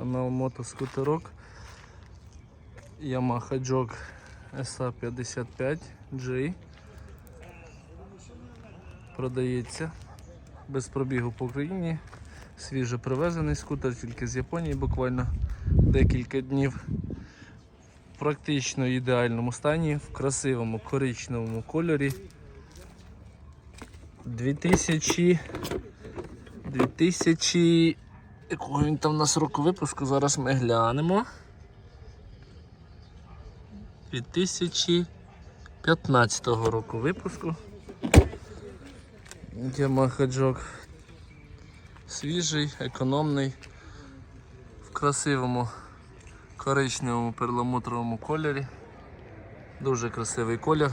Канал мотоскутерок. Yamaha Jog SA55J. Продається без пробігу по Україні. Свіже привезений скутер тільки з Японії буквально декілька днів. В практично ідеальному стані, в красивому коричневому кольорі. 2000 2000 якого він там у нас року випуску, зараз ми глянемо. 2015 року випуску. Jog свіжий, економний, в красивому коричневому перламутровому кольорі. Дуже красивий колір,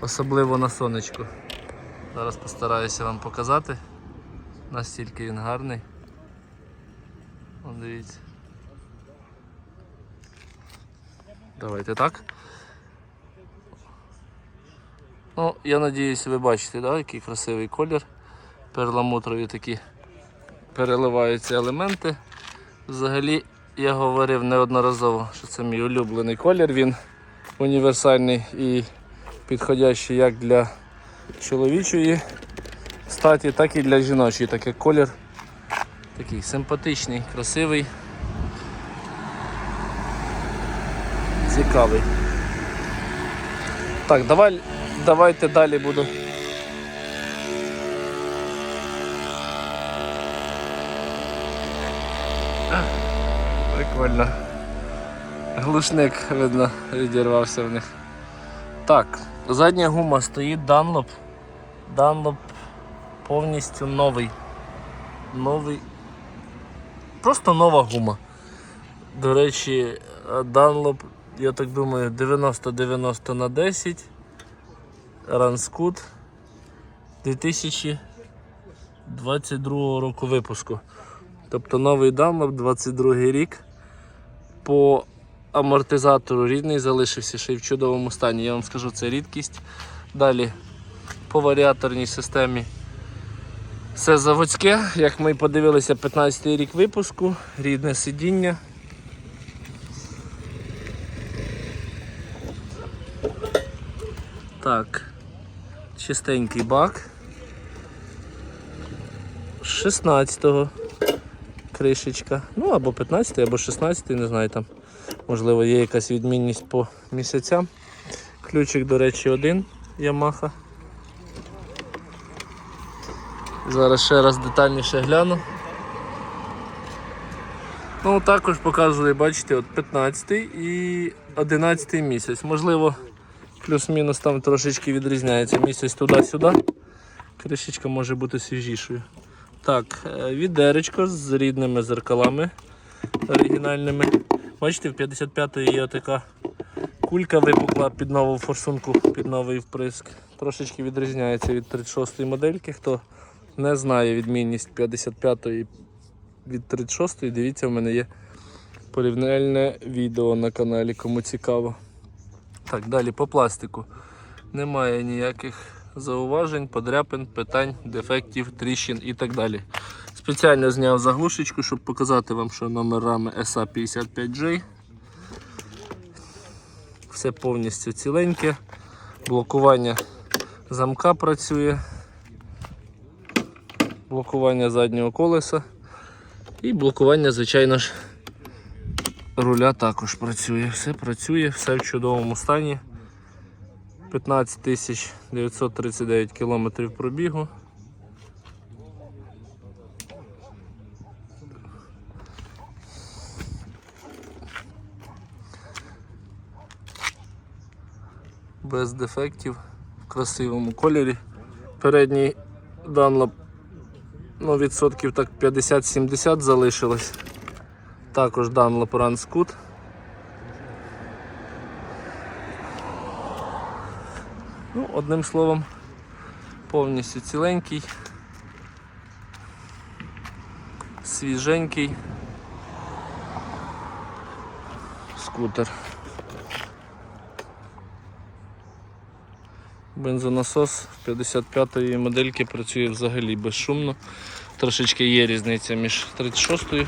особливо на сонечку. Зараз постараюся вам показати, настільки він гарний. Дивіться. Давайте так. Ну, я надіюсь, ви бачите, да, який красивий колір. Перламутрові такі переливаються елементи. Взагалі, я говорив неодноразово, що це мій улюблений колір. Він універсальний і підходящий як для чоловічої статі, так і для жіночої. Так колір такий симпатичний, красивий, цікавий. Так, давай, давайте далі буду. Прикольно. Глушник, видно, відірвався в них. Так, задня гума стоїть Dunlop. Dunlop повністю новий. Новий. Просто нова гума. До речі, Dunlop, я так думаю, 90-90 на 10. Ранскут 2022 року випуску. Тобто новий Dunlop, 22 рік. По амортизатору рідний залишився ще й в чудовому стані. Я вам скажу, це рідкість. Далі по варіаторній системі все заводське, як ми подивилися, 15 й рік випуску, рідне сидіння. Так, чистенький бак. 16-го кришечка. Ну або 15 або 16 не знаю там. Можливо, є якась відмінність по місяцям. Ключик, до речі, один Yamaha. Зараз ще раз детальніше гляну. Ну, також показує, бачите, от 15 і 11 місяць. Можливо, плюс-мінус там трошечки відрізняється місяць туди-сюди. Кришечка може бути свіжішою. Так, е, відеречко з рідними зеркалами оригінальними. Бачите, в 55-ї є така кулька випукла під нову форсунку, під новий вприск. Трошечки відрізняється від 36-ї модельки. Хто не знає відмінність 55-ї від 36-ї, дивіться, в мене є порівняльне відео на каналі, кому цікаво. Так, далі по пластику. Немає ніяких зауважень, подряпин, питань, дефектів, тріщин і так далі. Спеціально зняв заглушечку, щоб показати вам, що номер рами SA55J. Все повністю ціленьке. Блокування замка працює, блокування заднього колеса і блокування, звичайно ж, руля також працює. Все працює, все в чудовому стані. 15 939 кілометрів пробігу. Без дефектів в красивому кольорі. Передній Dunlop ну, відсотків так 50-70 залишилось. Також Dunlop Run Scoot. Ну, одним словом, повністю ціленький, свіженький скутер. Бензонасос 55-ї модельки працює взагалі безшумно. Трошечки є різниця між 36-ю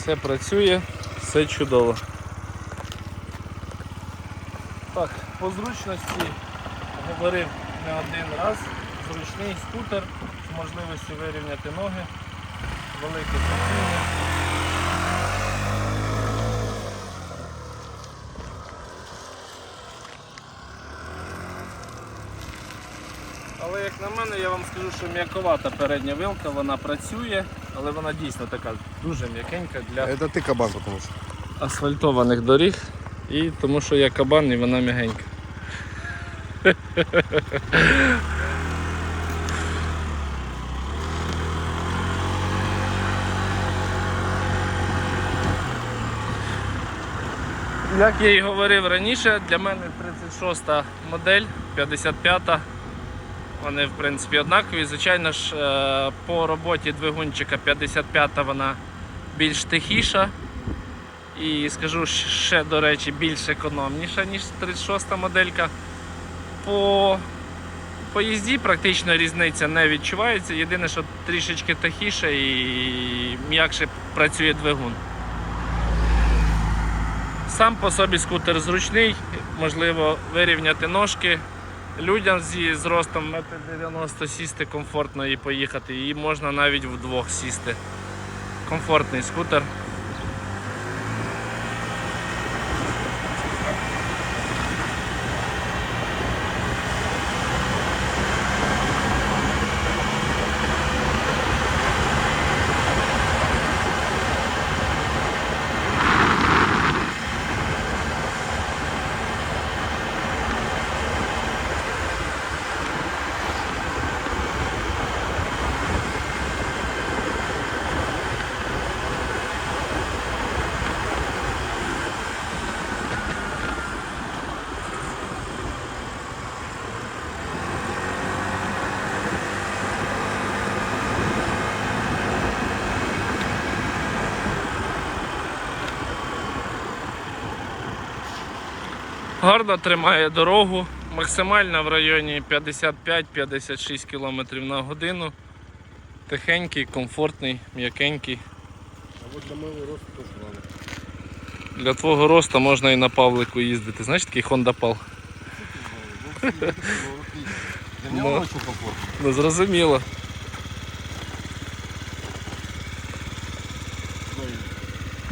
Все працює, все чудово. Так, по зручності говорив не один раз. Зручний скутер з можливістю вирівняти ноги, велике сидіння. Але як на мене, я вам скажу, що м'яковата передня вилка, вона працює, але вона дійсно така дуже м'якенька для Это ты кабан, потому что. асфальтованих доріг. І тому що я кабан і вона м'ягенька. Як я і говорив раніше, для мене 36 модель, 55 вони в принципі однакові. Звичайно ж, е, по роботі двигунчика 55 вона більш тихіша. І скажу ще, до речі, більш економніша, ніж 36 моделька. По по їзді практично різниця не відчувається. Єдине, що трішечки тихіше і м'якше працює двигун. Сам по собі скутер зручний, можливо вирівняти ножки. Людям зі зростом 1,90 м сісти комфортно і поїхати. І можна навіть вдвох сісти. Комфортний скутер. Гарно тримає дорогу, максимально в районі 55-56 км на годину. Тихенький, комфортний, м'якенький. А вот для моего роста тоже главное. Для твого росту можна і на Павлику їздити. Знаєш такий Honda Pal? Для меня Ну. очень комфортно. Ну зрозуміло.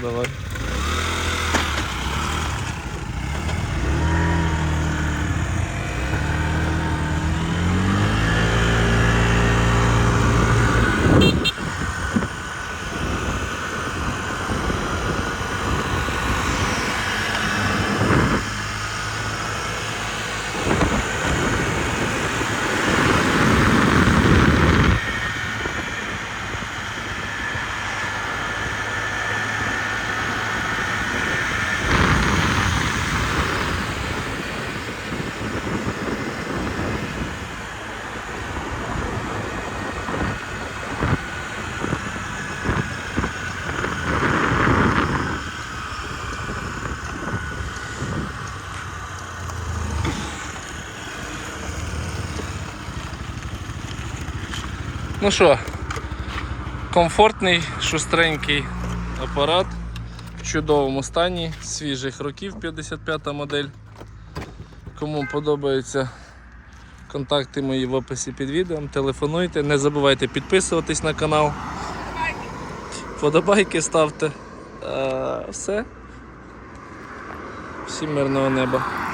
Давай. Ну що, комфортний, шустренький апарат в чудовому стані, свіжих років 55 модель. Кому подобаються контакти мої в описі під відео, телефонуйте, не забувайте підписуватись на канал. Подобайки ставте. Е, все. Всім мирного неба.